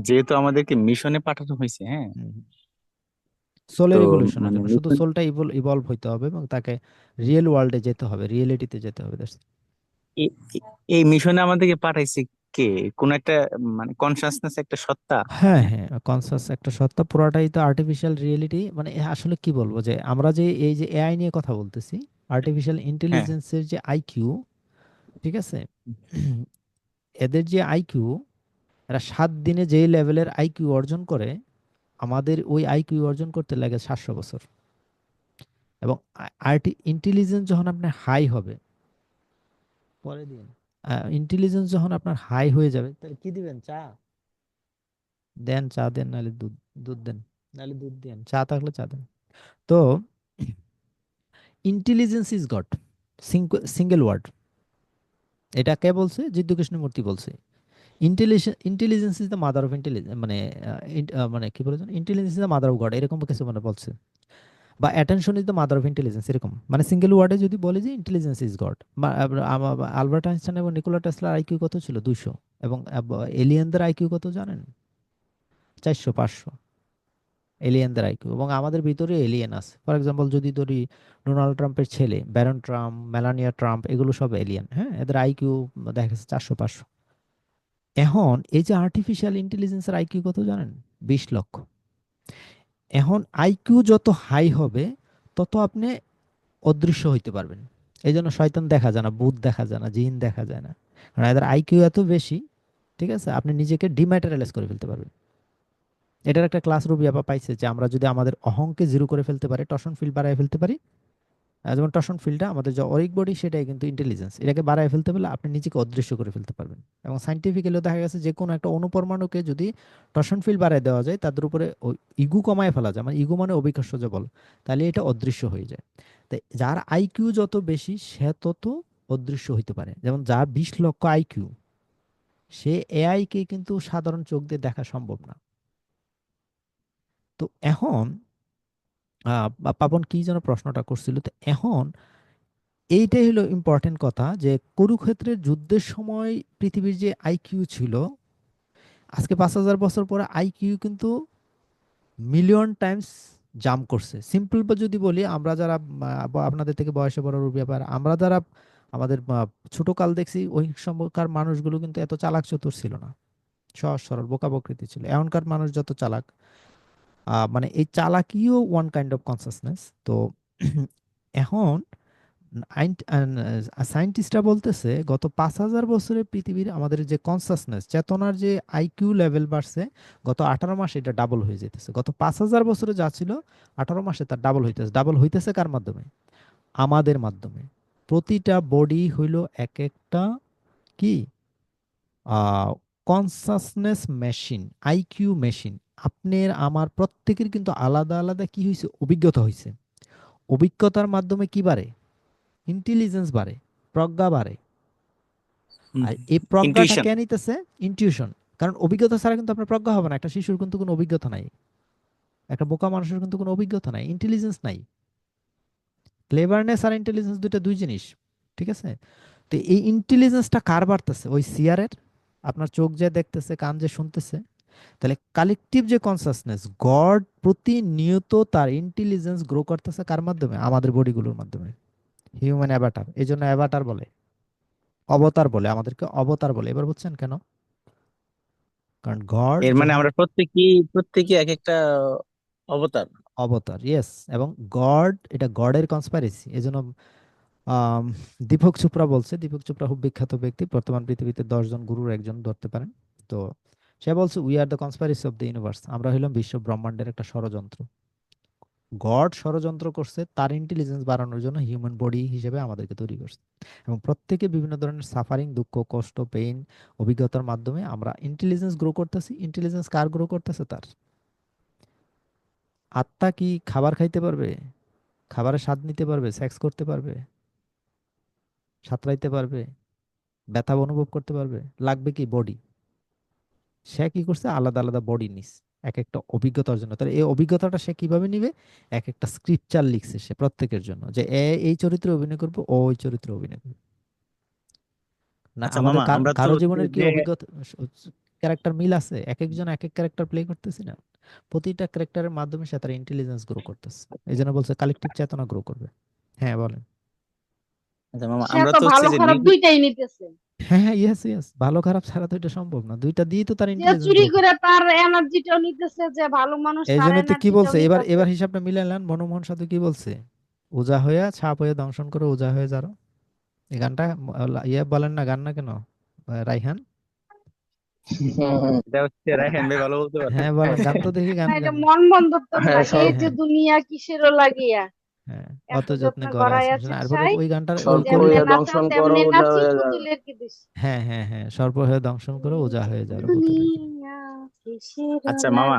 যেহেতু আমাদেরকে মিশনে পাঠানো হয়েছে হ্যাঁ। তো সোলের ইভলিউশনের মানে জন্য শুধু সোলটা ইভলভ হইতে হবে এবং তাকে রিয়েল ওয়ার্ল্ডে যেতে হবে রিয়েলিটিতে যেতে হবে এই মিশনে আমাদেরকে পাঠাইছে কে? কোন একটা মানে কনসাসনেস একটা সত্তা? হ্যাঁ হ্যাঁ কনসাস একটা সত্তা পুরাটাই তো আর্টিফিশিয়াল রিয়েলিটি মানে আসলে কি বলব যে আমরা যে এই যে এআই নিয়ে কথা বলতেছি আর্টিফিশিয়াল ইন্টেলিজেন্সের যে আইকিউ ঠিক আছে? এদের যে আইকিউ এরা সাত দিনে যেই লেভেলের আইকিউ অর্জন করে আমাদের ওই আইকিউ অর্জন করতে লাগে সাতশো বছর। এবং আর্টি ইন্টেলিজেন্স যখন আপনার হাই হবে পরে দিন ইন্টেলিজেন্স যখন আপনার হাই হয়ে যাবে তাহলে কি দিবেন? চা? দেন চা দেন নাহলে দুধ দুধ দেন। নাহলে দুধ দেন চা থাকলে চা দেন। তো intelligence is God single word এটা কে বলছে? জিদ্দু কৃষ্ণমূর্তি বলছে। Intelligence is the mother of intelligence মানে আহ, ইন- মানে কি বলেছেন intelligence is the mother of God এরকম কিছু মানে বলছে। বা attention is the mother of intelligence এরকম। মানে সিঙ্গেল ওয়ার্ডে যদি বলে যে intelligence is God Albert Einstein এবং নিকোলা টেসলার আইকিউ কত ছিল? দুশো এবং এলিয়েনদের আইকিউ কত জানেন? চারশো পাঁচশো। এলিয়েনদের আইকিউ এবং আমাদের ভিতরে এলিয়েন আছে। ফর এক্সাম্পল যদি ধরি ডোনাল্ড ট্রাম্পের ছেলে ব্যারন ট্রাম্প মেলানিয়া ট্রাম্প এগুলো সব এলিয়েন হ্যাঁ? এদের আইকিউ দেখা গেছে চারশো পাঁচশো। এখন এই যে আর্টিফিশিয়াল ইন্টেলিজেন্সের আইকিউ কত জানেন? বিশ লক্ষ। এখন আইকিউ যত হাই হবে, তত আপনি অদৃশ্য হইতে পারবেন। এই জন্য শয়তান দেখা যায় না, ভূত দেখা যায় না, জিন দেখা যায় না। কারণ এদের আইকিউ এত বেশি, ঠিক আছে? আপনি নিজেকে ডিম্যাটেরিয়ালাইজ করে ফেলতে পারবেন। এটার একটা ক্লাস আপা পাইছে যে আমরা যদি আমাদের অহংকে জিরো করে ফেলতে পারি টসন ফিল বাড়ায় ফেলতে পারি যেমন টসন ফিলটা আমাদের যে অরিক বডি সেটাই কিন্তু ইন্টেলিজেন্স এটাকে বাড়ায় ফেলতে পারলে আপনি নিজেকে অদৃশ্য করে ফেলতে পারবেন। এবং সাইন্টিফিক্যালিও দেখা গেছে যে কোনো একটা অনুপরমাণুকে যদি টসন ফিল্ড বাড়ায় দেওয়া যায় তাদের উপরে ইগু কমায় ফেলা যায় মানে ইগু মানে অবিকর্ষ যে বল, তাহলে এটা অদৃশ্য হয়ে যায়। তাই যার আইকিউ যত বেশি, সে তত অদৃশ্য হইতে পারে। যেমন যার বিশ লক্ষ আইকিউ সে এআই কে কিন্তু সাধারণ চোখ দিয়ে দেখা সম্ভব না। তো এখন আহ, পা- পাবন কি যেন প্রশ্নটা করছিল তো এখন এইটাই হলো ইম্পর্টেন্ট কথা যে কুরুক্ষেত্রের যুদ্ধের সময় পৃথিবীর যে আইকিউ ছিল আজকে পাঁচ হাজার বছর পরে আইকিউ কিন্তু মিলিয়ন টাইমস জাম্প করছে। সিম্পল যদি বলি আমরা যারা আপনাদের থেকে বয়সে বড় ব্যাপার আমরা যারা আমাদের ছোট কাল দেখছি ওই সময়কার মানুষগুলো কিন্তু এত চালাক চতুর ছিল না। সহজ সরল বোকা বকৃতি ছিল। এখনকার মানুষ যত চালাক মানে এই চালাকিও ওয়ান কাইন্ড অফ কনসাসনেস তো এখন সায়েন্টিস্টরা বলতেছে, গত পাঁচ হাজার বছরে পৃথিবীর আমাদের যে কনসাসনেস চেতনার যে আইকিউ লেভেল বাড়ছে, গত আঠারো মাসে এটা ডাবল হয়ে যেতেছে। গত পাঁচ হাজার বছরে যা ছিল, আঠারো মাসে তার ডাবল হইতেছে। ডাবল হইতেছে কার মাধ্যমে? আমাদের মাধ্যমে। প্রতিটা বডি হইল এক একটা কি? কনসাসনেস মেশিন আইকিউ মেশিন আপনার আমার প্রত্যেকের কিন্তু আলাদা আলাদা কি হয়েছে অভিজ্ঞতা হয়েছে অভিজ্ঞতার মাধ্যমে কি বাড়ে? ইন্টেলিজেন্স বাড়ে প্রজ্ঞা বাড়ে। আর এই প্রজ্ঞাটা কে নিতেছে? ইনটিউশন কারণ অভিজ্ঞতা ছাড়া কিন্তু আপনার প্রজ্ঞা হবে না। একটা শিশুর কিন্তু কোনো অভিজ্ঞতা নাই। একটা বোকা মানুষের কিন্তু কোনো অভিজ্ঞতা নাই। ইন্টেলিজেন্স নাই। ক্লেভারনেস আর ইন্টেলিজেন্স দুইটা দুই জিনিস ঠিক আছে? তো এই ইন্টেলিজেন্সটা কার বাড়তেছে? ওই সিয়ারের আপনার চোখ যে দেখতেছে কান যে শুনতেছে তাহলে কালেকটিভ যে কনসাসনেস গড প্রতিনিয়ত তার ইন্টেলিজেন্স গ্রো করতেছে কার মাধ্যমে? আমাদের বডিগুলোর মাধ্যমে। হিউম্যান অ্যাভাটার এই জন্য অ্যাভাটার বলে অবতার বলে আমাদেরকে অবতার বলে। এবার বুঝছেন কেন? কারণ গড এর মানে আমরা প্রত্যেকেই প্রত্যেকে এক একটা অবতার। অবতার ইয়েস এবং গড এটা গডের কনস্পাইরেসি এই জন্য আম, দীপক চোপড়া বলছে, দীপক চোপড়া খুব বিখ্যাত ব্যক্তি। বর্তমান পৃথিবীতে দশজন গুরুর একজন ধরতে পারেন। তো সে বলছে we are the conspiracy of the universe আমরা হইলাম বিশ্ব ব্রহ্মাণ্ডের একটা ষড়যন্ত্র। গড ষড়যন্ত্র করছে, তার ইন্টেলিজেন্স বাড়ানোর জন্য হিউম্যান বডি হিসেবে আমাদেরকে তৈরি করছে। এবং প্রত্যেকে বিভিন্ন ধরনের সাফারিং দুঃখ, কষ্ট পেইন অভিজ্ঞতার মাধ্যমে আমরা ইন্টেলিজেন্স গ্রো করতেছি। ইন্টেলিজেন্স কার গ্রো করতেছে? তার। আত্মা কি খাবার খাইতে পারবে? খাবারের স্বাদ নিতে পারবে? সেক্স করতে পারবে? সাঁতরাইতে পারবে ব্যথা অনুভব করতে পারবে লাগবে কি বডি সে কি করছে? আলাদা আলাদা বডি নিস এক একটা অভিজ্ঞতার জন্য। তাহলে এই অভিজ্ঞতাটা সে কীভাবে নিবে? এক একটা স্ক্রিপচার লিখছে সে প্রত্যেকের জন্য যে এ এই চরিত্রে অভিনয় করবে ও ওই চরিত্রে অভিনয় করবে। না আচ্ছা আমাদের কার- জীবনের কি অভিজ্ঞতা ক্যারেক্টার মিল আছে? এক একজন এক এক ক্যারেক্টার প্লে করতেছি না। প্রতিটা ক্যারেক্টারের মাধ্যমে সে তার ইন্টেলিজেন্স গ্রো করতেছে। এই জন্য বলছে কালেকটিভ চেতনা গ্রো করবে। হ্যাঁ বলেন। আমরা তো তো ভালো খারাপ দুইটাই নিতেছে। হ্যাঁ হ্যাঁ ইয়েস ইয়েস ভালো খারাপ ছাড়া তো এটা সম্ভব না। দুইটা দিয়ে তো তার চুরি করে তার এনার্জিটাও নিতেছে যে ভালো মানুষ এই জন্য তো কি বলছে? এবার এবার হিসাবটা মিলাইলেন মনমোহন সাধু কি বলছে? ওজা হইয়া ছাপ হয়ে দংশন করে ওজা হয়ে যারো। এই গানটা ইয়ে বলেন না গান না কেন? রাইহান? হ্যাঁ বলেন গান তো দেখি গান মন বন্ধত্ব হ্যাঁ, এই যে দুনিয়া কিসেরও লাগিয়া। হ্যাঁ অত যত্নে যত্নে গড়া গড়াই আছে এরপরে ওই গানটার দংশন নাচাও করো তেমনে ওজা নাচি হয়ে যাও। পুতুলের কি দিস? হ্যাঁ হ্যাঁ হ্যাঁ সর্প হয়ে দংশন করো ওজা হয়ে যাবে আচ্ছা, মামা।